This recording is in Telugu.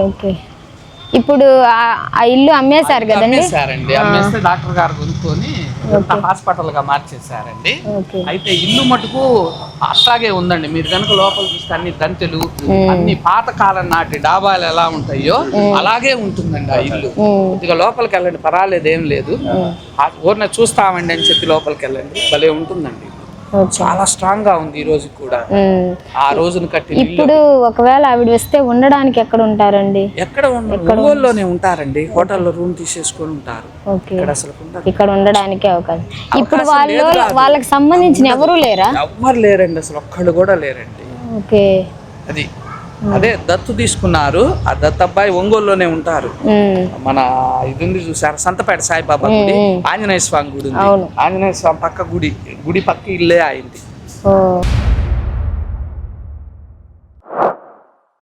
ఓకే. ఇప్పుడు ఆ- ఇల్లు అమ్మేశారు కదండి? అమ్మేశారండి. అమ్మేస్తే డాక్టర్ గారు కొనుక్కొని హాస్పిటల్గా మార్చేశారండి. అయితే ఇల్లు మటుకు అట్లాగే ఉందండి. మీరు కనుక లోపల చూస్తే అన్ని దంతెలు అన్ని పాతకాలం నాటి డాబాలు ఎలా ఉంటాయో అలాగే ఉంటుందండి ఆ ఇల్లు. కొద్దిగా లోపలికి వెళ్ళండి పర్వాలేదు ఏం లేదు. ఊరిని చూస్తామండి అని చెప్పి లోపలికి వెళ్ళండి. భలే ఉంటుందండి. చాలా స్ట్రాంగ్గా ఉంది ఈ రోజు కూడా. ఆ రోజున ఇల్లు ఇప్పుడు ఒకవేళ ఆవిడ వస్తే ఉండడానికి ఎక్కడ ఉంటారండి? ఎక్కడ ఒంగోలులోనే ఉంటారండి. హోటల్లో రూమ్ తీసేసుకొని ఉంటారు. ఇక్కడ అసలు ఇక్కడ ఉండడానికి అవకాశం. ఇప్పుడు వాళ్ళు. వాళ్ళకి సంబంధించిన ఎవరు లేరా? ఎవ్వరు లేరండి అసలు ఒక్కళ్ళు కూడా లేరండి. ఓకే. అది అదే దత్తు తీసుకున్నారు. ఆ దత్తు అబ్బాయి ఒంగోలులోనే ఉంటారు. మన ఇది ఉంది చూసారు సంతపేట సాయిబాబా గుడి. ఆంజనేయ స్వామి గుడి ఉంది. ఆంజనేయ స్వామి పక్క గుడి. గుడి పక్క ఇల్లే అయింది